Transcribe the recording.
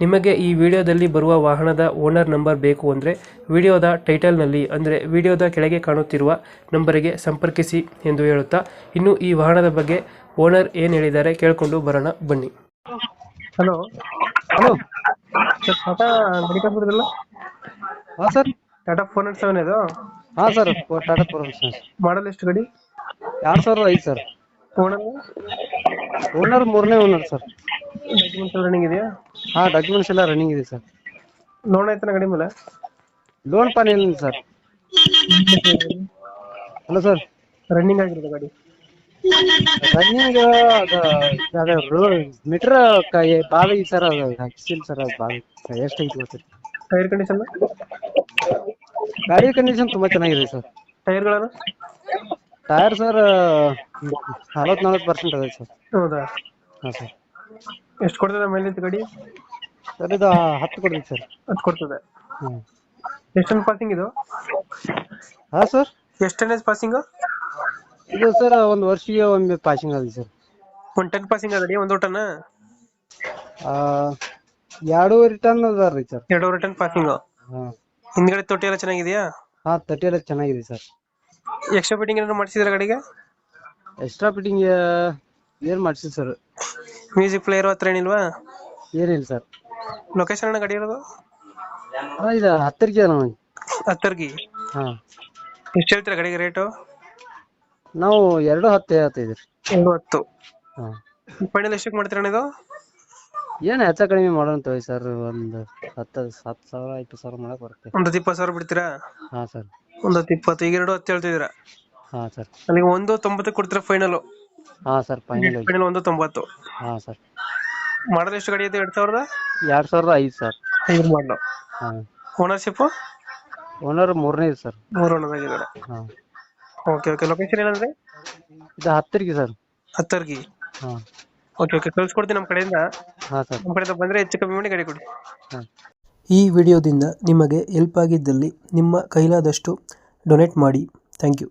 ನಿಮಗೆ ಈ ವಿಡಿಯೋದಲ್ಲಿ ಬರುವ ವಾಹನದ ಓನರ್ ನಂಬರ್ ಬೇಕು ಅಂದರೆ ವಿಡಿಯೋದ ಟೈಟಲ್ನಲ್ಲಿ ಅಂದರೆ ವಿಡಿಯೋದ ಕೆಳಗೆ ಕಾಣುತ್ತಿರುವ ನಂಬರಿಗೆ ಸಂಪರ್ಕಿಸಿ ಎಂದು ಹೇಳುತ್ತಾ ಇನ್ನು ಈ ವಾಹನದ ಬಗ್ಗೆ ಓನರ್ ಏನು ಹೇಳಿದ್ದಾರೆ ಕೇಳಿಕೊಂಡು ಬರೋಣ ಬನ್ನಿ. ಹಲೋ. ಹಲೋ. ಟಾಟಾ ಮೆಡಿಕಲ್ ಬರೋದಿಲ್ಲ ಹಾಂ sir. Tata four hundred seven ಇದು? ಹಾಂ sir. Tata four sir model ಎಷ್ಟು ಗಡಿ? ಎರಡು ಸಾವಿರದ ಐದು ಸರ್? ಓನರ್ ಓನರ್ ಮೂರನೇ ಓನರ್ ಸರ್. ಡಾಕ್ಯುಮೆಂಟ್ಸ್ ರನ್ನಿಂಗ್ ಇದೆಯಾ? ಹಾ ಡಾಕ್ಯುಮೆಂಟ್ಸ್ ಎಲ್ಲ ರನ್ನಿಂಗ್ ಇದೆ ಸರ್ ಲೋನ್ ಆಯ್ತಾನ ಗಡಿ ಮೇಲೆ? ಲೋನ್ ಪಾನ್ ಏನಿಲ್ಲ ಸರ್ ಹಲೋ ಸರ್ ರನ್ನಿಂಗ್ ಆಗಿರೋದು ಗಾಡಿ. ರನ್ನಿಂಗ್ ಅದು ಮೀಟರ್ ಬಾವಿ ಸರ್ ಅದು ಹಾಕ್ಸಿಲ್ಲ ಸರ್ ಅದು ಬಾವಿ. ಎಷ್ಟು ಐತಿ ಗೊತ್ತಿಲ್ಲ ಟೈರ್ ಕಂಡೀಷನ್ ಗಾಡಿ ಕಂಡೀಷನ್ ತುಂಬಾ ಚೆನ್ನಾಗಿದೆ ಸರ್ ಟೈರ್ಗಳನ್ನು ಟೈರ್ ಸರ್ ನಲವತ್ತ್ ನಲವತ್ತು ಪರ್ಸೆಂಟ್ ಅದ ಸರ್ ಹೌದಾ? ಹಾಂ ಸರ್ ಎಷ್ಟು ಕೊಡ್ತದೆ ಮೈಲೇಜ್ ಗಾಡಿ? ಸರ್ ಇದು ಹತ್ತು ಕೊಡ್ತೀವಿ ಸರ್. ಹತ್ತು ಕೊಡ್ತದೆ. ಎಷ್ಟು ಎಷ್ಟೊಂದು ಪಾಸಿಂಗ್ ಇದು? ಹಾಂ ಸರ್. ಎಷ್ಟು ಟೆನೇಜ್ ಪಾಸಿಂಗ್ ಇದು ಸರ್ ಒಂದು ವರ್ಷಕ್ಕೆ ಒಂದು ಪಾಸಿಂಗ್ ಆಗಿದೆ ಸರ್. ಒಂದು ಟೆನ್ ಪಾಸಿಂಗ್ ಅದಡಿ ಒಂದು ಟನ್ ಎರಡೂವರೆ ಟನ್ ಅದ ರೀ ಸರ್. ಎರಡೂವರೆ ಟನ್ ಪಾಸಿಂಗ್ ಹಾಂ. ಹಿಂದ್ಗಡೆ ತೊಟ್ಟಿ ಎಲ್ಲ ಚೆನ್ನಾಗಿದೆಯಾ? ಹಾಂ ತೊಟ್ಟಿ ಎಲ್ಲ ಚೆನ್ನಾಗಿದೆ ಸರ್. ಎಕ್ಸ್ಟ್ರಾ ಫಿಟ್ಟಿಂಗ್ ಏನಾದ್ರು ಮಾಡಿಸಿದ್ರೆ ಗಾಡಿಗೆ? ಎಕ್ಸ್ಟ್ರಾ ಫಿಟ್ಟಿಂಗ್ ಏನು ಮಾಡ್ಸಿ ಸರ್ ಮ್ಯೂಸಿಕ್ ಪ್ಲೇಯರ್ ಹತ್ರ ಏನಿಲ್ವಾ? ಏನಿಲ್ಲ ಸರ್ ಲೊಕೇಶನ್ ಅಣ್ಣ ಗಾಡಿ ಇರೋದು? ಇದು ಹತ್ತರಿಗೆ ನಾವು ಹತ್ತರ್ಗಿ ಹಾ. ಎಷ್ಟು ಹೇಳ್ತೀರಾ ಗಾಡಿಗೆ ರೇಟು ನಾವು ಎರಡು ಹತ್ತು ಹೇಳ್ತಿದ್ರಿ ಎರಡು ಹತ್ತು. ಹಾಂ. ಫೈನಲ್ ಎಷ್ಟಕ್ಕೆ ಮಾಡ್ತೀರಾ ಅಣ್ಣ ಇದು? ಏನು ಹೆಚ್ಚ ಕಡಿಮೆ ಮಾಡೋಣ ತೋಯ್ ಸರ್ ಒಂದು ಹತ್ತು ಹತ್ತು ಸಾವಿರ ಇಪ್ಪತ್ತು ಸಾವಿರ ಮಾಡಕ್ಕೆ ಬರುತ್ತೆ. ಒಂದು ಹತ್ತು ಇಪ್ಪತ್ತು ಸಾವಿರ ಬಿಡ್ತೀರಾ? ಹಾ ಸರ್ ಒಂದು ಹತ್ತು ಇಪ್ಪತ್ತು ಈಗ ಎರಡು ಹತ್ತು ಹೇಳ್ತಿದ್ದೀರಾ? ಹಾ ಸರ್ ಅಲ್ಲಿಗೆ ಒಂದು ತೊಂಬತ್ತಕ್ಕೆ ಕೊಡ್ತೀರಾ ಫೈನಲ್ ಹಾಂ ಸರ್ ಫೈನಲ್ ಆಗಿ ಫೈನಲ್ ಒಂದು ತೊಂಬತ್ತು. ಹಾ ಸರ್. ಮಾಡಲ್ ಎಷ್ಟು ಗಾಡಿ ಐತೆ ಎರಡು ಸಾವಿರದ? ಎರಡು ಸಾವಿರದ ಐದು ಸರ್. ಐದು ಮಾಡಲು. ಹಾಂ. ಓನರ್ಶಿಪ್ಪು ಓನರ್ ಮೂರನೇ ಸರ್. ಮೂರು ಓನರ್ ಆಗಿದ್ದಾರೆ. ಹಾಂ. ಓಕೆ ಓಕೆ ಲೊಕೇಶನ್ ಏನಂದ್ರೆ? ಇದು ಹತ್ತರಿಗೆ ಸರ್. ಹತ್ತರ್ಗಿ. ಹಾಂ. ಓಕೆ ಓಕೆ ಕಳ್ಸ್ಕೊಡ್ತೀನಿ ನಮ್ಮ ಕಡೆಯಿಂದ. ಹಾ ಸರ್. ನಮ್ಮ ಕಡೆಯಿಂದ ಬಂದರೆ ಹೆಚ್ಚು ಕಮ್ಮಿ ಮಾಡಿ ಗಾಡಿ ಕೊಡಿ. ಹಾಂ. ಈ ವಿಡಿಯೋದಿಂದ ನಿಮಗೆ ಹೆಲ್ಪ್ ಆಗಿದ್ದಲ್ಲಿ ನಿಮ್ಮ ಕೈಲಾದಷ್ಟು ಡೊನೇಟ್ ಮಾಡಿ. Thank you